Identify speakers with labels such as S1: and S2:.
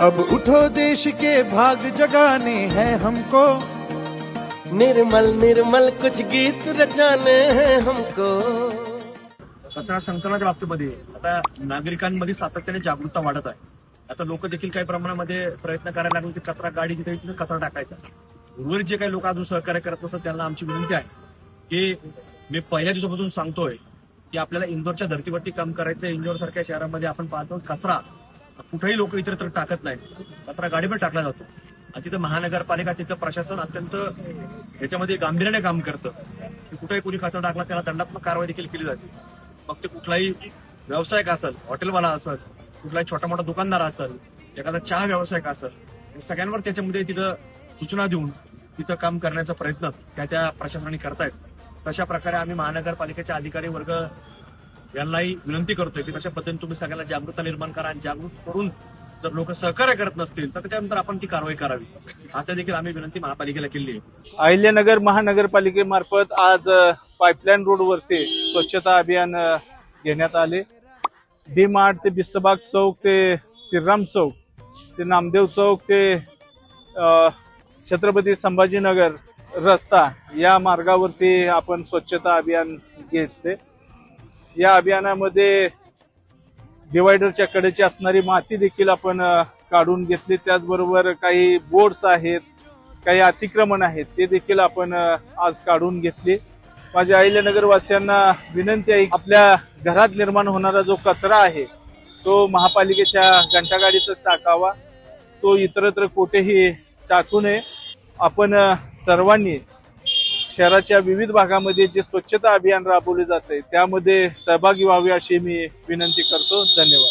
S1: अब उठो देश के भाग जगाने हैं हमको।
S2: निर्मल निर्मल कुछ गीत रचाने हैं हमको।
S3: कचरा संकलनाच्या बाबतीमध्ये आता नागरिकांमध्ये सातत्याने जागरूकता वाढत आहे. आता लोक देखील काही प्रमाणामध्ये प्रयत्न करायला लागले की कचरा गाडी जिथे तिथे कचरा टाकायचा. उर्वरित जे काही लोक अजून सहकार्य करत नसतात त्यांना आमची विनंती आहे की मी पहिल्या दिवसापासून सांगतोय की आपल्याला इंदोरच्या धर्तीवरती काम करायचं इंदोर सारख्या शहरामध्ये आपण पाहतो कचरा कुठेही लोक इतरत्र टाकत नाहीत. कचरा गाडीवर टाकला जातो. आणि तिथं महानगरपालिका तिथं प्रशासन अत्यंत याच्यामध्ये गांभीर्याने काम करतं. की कुठेही कुणी कचरा टाकला त्याला दंडात्मक कारवाई देखील केली जाते. मग ते कुठलाही व्यावसायिक असेल हॉटेलवाला असेल कुठलाही छोटा मोठा दुकानदार असेल एखादा चहा व्यावसायिक असेल सगळ्यांवर त्याच्यामध्ये तिथं सूचना देऊन तिथं काम करण्याचा प्रयत्न त्या त्या प्रशासनाने करतायत. तशा प्रकारे आम्ही महानगरपालिकेचे अधिकारी वर्ग यांनाही विनंती करतोय की तशा पद्धतीने तुम्ही सगळ्यांना जागरूकता निर्माण करा आणि जागरूक करून जर लोक सहकार्य करत नसतील तर त्याच्यानंतर आपण ती कारवाई करावी. असं देखील आम्ही विनंती महापालिकेला केली आहे.
S4: अहिल्यानगर महानगरपालिकेमार्फत आज पाईपलाईन रोडवरती स्वच्छता अभियान घेण्यात आले. डी मार्ट ते बिस्तबाग चौक ते श्रीराम चौक ते नामदेव चौक ते छत्रपती संभाजीनगर रस्ता या मार्गावरती आपण स्वच्छता अभियान घेतले. या अभियानामध्ये डिवायडरच्या कडेची असणारी माती देखील आपण काढून घेतली. त्याचबरोबर काही बोर्ड्स आहेत काही अतिक्रमण आहेत ते देखील आपण आज काढून घेतले. माझ्या अहिल्यानगर नगरवासियांना विनंती आहे आपल्या घरात निर्माण होणारा जो कचरा आहे तो महापालिकेच्या घंटागाडीतच टाकावा. तो इतरत्र कुठेही टाकू नये. आपण सर्वांनी शहराच्या विविध भागामध्ये जे स्वच्छता अभियान राबवले जाते त्यामध्ये सहभागी व्हावे अशी मी विनंती करतो. धन्यवाद.